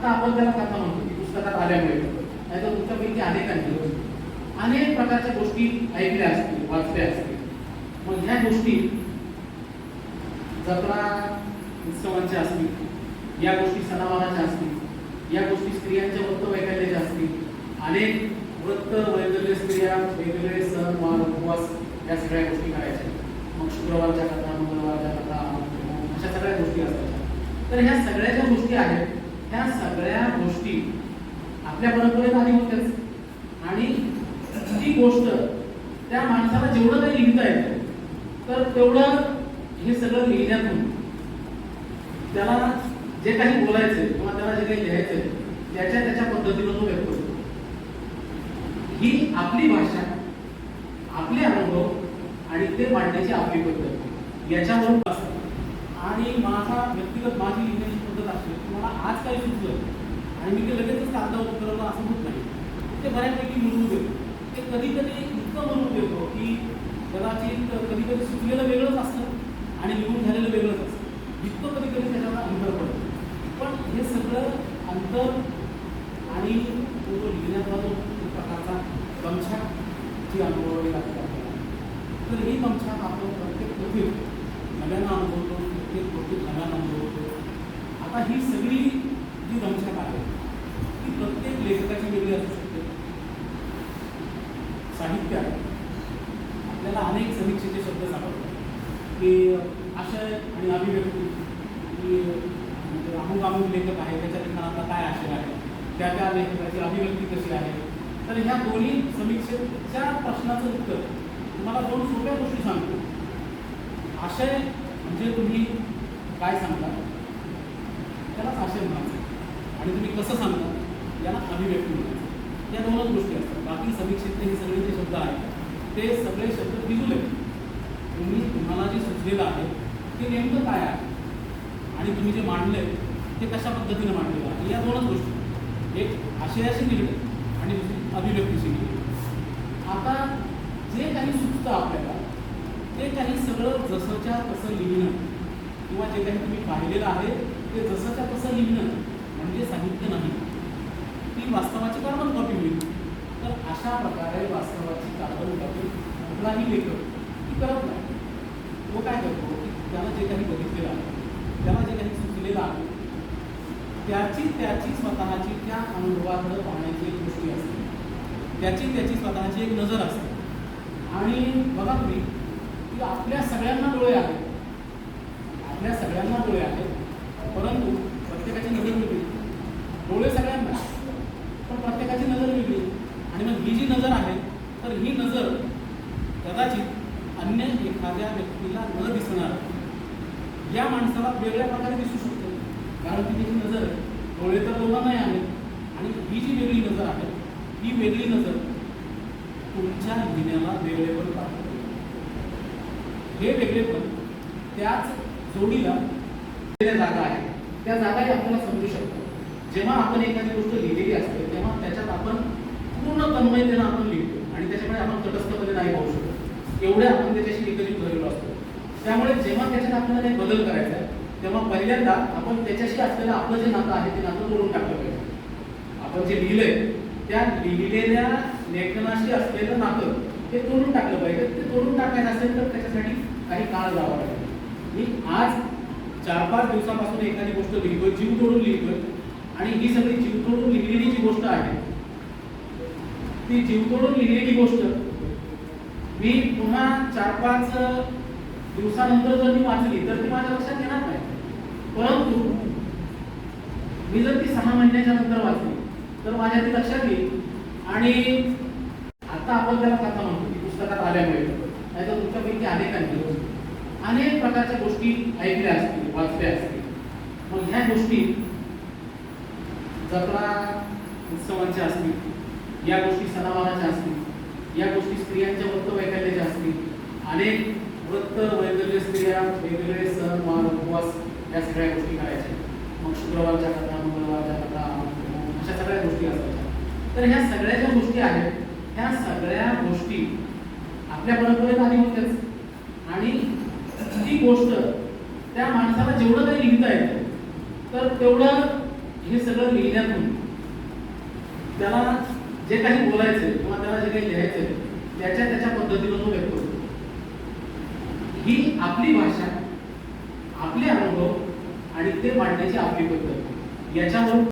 आता आपण त्याला कथा म्हणतो की पुस्तकात आल्यामुळे. नाही तर तुमच्यापैकी अनेकांनी अनेक प्रकारच्या गोष्टी ऐकल्या असतील वाचल्या असतील. मग ह्या गोष्टी जत्रा उत्सवांच्या असतील या गोष्टी सणावाराच्या असतील या गोष्टी स्त्रियांच्या वृत्त वैकल्याच्या असतील अनेक व्रत वैकल्य स्त्रिया वेगवेगळे सण वार उपवास या सगळ्या गोष्टी करायच्या. मग शुक्रवारच्या कथा मंगळवारच्या कथा अशा सगळ्या गोष्टी असतात. तर ह्या सगळ्या ज्या गोष्टी आहेत ह्या सगळ्या गोष्टी आपल्या परंपरेत आधी होत्याच. आणि ती गोष्ट त्या माणसाला जेवढं काही लिहिता येतं तर तेवढं हे सगळं लिहिण्यातून त्याला जे काही बोलायचंय किंवा त्याला जे काही लिहायचंय त्याच्या त्याच्या पद्धतीनं तो व्यक्त होतो. ही आपली भाषा आपले अनुभव आणि ते मांडण्याची आपली पद्धत. याच्यावरून आणि माझा व्यक्तिगत माझी लिहिण्याची समजत असते तुम्हाला मला आज काही सुचलं? आणि मी ते लगेचच कागदावर उतरवलं असं होत नाही. ते बऱ्यापैकी मिळवून देतो. ते कधी कधी इतकं म्हणून देतो की कदाचित कधी कधी सुचलेलं वेगळंच असतं आणि लिहून झालेलं वेगळंच असतं. इतकं कधी कधी त्याच्यावर अंतर पडतं. पण हे सगळं अंतर आणि तो लिहिण्याचा जो प्रकारचा गमछा जी अनुभवावी लागते आपल्याला तर ही गमछा आपण प्रत्येक कृतीत नव्यानं अनुभवतो प्रत्येक कृतीत नव्यानं अनुभवतो. आता ही सगळी जी गमछाक आहे ती प्रत्येक लेखकाची वेगळी असू शकते. साहित्य. आहे आपल्याला अनेक समीक्षेचे शब्द सापडतात. की आशय आणि अभिव्यक्ती. की म्हणजे अमुक अमुक लेखक आहे त्याच्या लिखाणातला काय आशय आहे त्या त्या लेखकाची अभिव्यक्ती कशी आहे. तर ह्या दोन्ही समीक्षेच्या प्रश्नाचं उत्तर तुम्हाला दोन सोप्या गोष्टी सांगतो. आशय म्हणजे तुम्ही काय सांगता? आणि तुम्ही कसं सांगता? याला अभिव्यक्ती म्हणायचं या दोनच गोष्टी असतात. बाकी समीक्षेतले हे सगळे जे शब्द आहेत ते सगळे शब्द भिजूल आहेत तुम्ही तुम्हाला जे सुचलेलं आहे ते नेमकं काय आहे? आणि तुम्ही जे मांडले ते कशा पद्धतीने मांडलेलं आहे? या दोनच गोष्टी. एक आशयाशी निगडीत आणि दुसरी अभिव्यक्तीशी निगडीत. आता जे काही सुचतं आपल्याला ते काही सगळं जसंच्या तसं लिहिणं किंवा जे काही तुम्ही पाहिलेलं आहे ते जसंच्या तसं लिहिणं म्हणजे साहित्य नाही. ती वास्तवाची कार्बन कॉपी होईल तर अशा प्रकारे वास्तवाची कार्बन कॉपी कुठलाही लेखक ती करत नाही. तो काय करतो की त्याला जे काही बघितलेलं आहे त्याला जे काही सुचलेलं आहे त्याची त्याची स्वतःची त्या अनुभवाकडे पाहण्याची एक दृष्टी असते. त्याची त्याची स्वतःची एक नजर असते. आणि बघा तुम्ही की आपल्या सगळ्यांना डोळे आहेत. आपल्या सगळ्यांना डोळे आहेत परंतु प्रत्येकाची नजर वेगळी डोळे सगळ्यांना पण प्रत्येकाची नजर वेगळी आणि मग ही जी नजर आहे तर ही नजर कदाचित अन्य एखाद्या व्यक्तीला न दिसणार या माणसाला वेगळ्या प्रकारे दिसू शकते. कारण ती त्याची नजर आहे डोळे तर दोघांनाही आहे आणि ही जी वेगळी नजर आहे ही वेगळी नजर तुमच्या लिहिण्याला वेगळेपण पाहते हे वेगळेपण त्याच जोडीला जागा आहे त्या जागाही आपल्याला समजू शकतो. जेव्हा आपण एखादी गोष्ट लिहिलेली असते तेव्हा त्याच्यात आपण पूर्ण तन्मयतेनं आपण लिहितो आणि त्याच्यामुळे आपण तटस्थपणे नाही पाहू शकतो. एवढे आपण त्याच्याशी निगडीत झालेलो असतो. त्यामुळे जेव्हा त्याच्यात आपल्याला काही बदल करायचा आहे तेव्हा पहिल्यांदा आपण त्याच्याशी असलेलं आपलं जे नातं आहे ते नातं तोडून टाकलं पाहिजे. आपण जे लिहिलंय त्या लिहिलेल्या लेखनाशी असलेलं नातं ते तोडून टाकलं पाहिजे. ते तोडून टाकायचं असेल तर त्याच्यासाठी काही काळ जावा लागेल. मी आज चार पाच दिवसापासून एखादी गोष्ट लिहितोय जीव तोडून लिहितोय आणि ही सगळी जीव तोडून लिहिलेली जी गोष्ट आहे ती जीव तोडून लिहिलेली गोष्ट मी पुन्हा चार पाच दिवसानंतर जर मी वाचली तर ती माझ्या लक्षात येणार नाही. परंतु मी जर ती सहा महिन्याच्या नंतर वाचली तर माझ्या ती लक्षात येईल. आणि आता आपण त्याला कथा म्हणतो की पुस्तकात आल्यामुळे. नाही तर तुमच्यापैकी अनेकांनी अनेक प्रकारच्या गोष्टी ऐकल्या असतील वाचल्या असतील. मग ह्या गोष्टी जत्रा उत्सवांच्या असतील या गोष्टी सणावाराच्या असतील या गोष्टी स्त्रियांच्या अनेक व्रत वैकल्य स्त्रिया वेगवेगळे सण मान उपवास या सगळ्या गोष्टी करायच्या मग शुक्रवारच्या कथा मंगळवारच्या कथा अशा सगळ्या गोष्टी असायच्या. तर ह्या सगळ्या ज्या गोष्टी आहेत ह्या सगळ्या गोष्टी आपल्या परंपरेत आली होत्याच. आणि ती गोष्ट त्या माणसाला जेवढं काही लिहिता येतं तर तेवढं हे सगळं लिहिण्यातून त्याला जे काही बोलायचं किंवा त्याला जे काही लिहायचं त्याच्या त्याच्या पद्धतीनं तो व्यक्त होतो ही आपली भाषा आपले अनुभव आणि ते मांडण्याची आपली पद्धत. याच्यावरून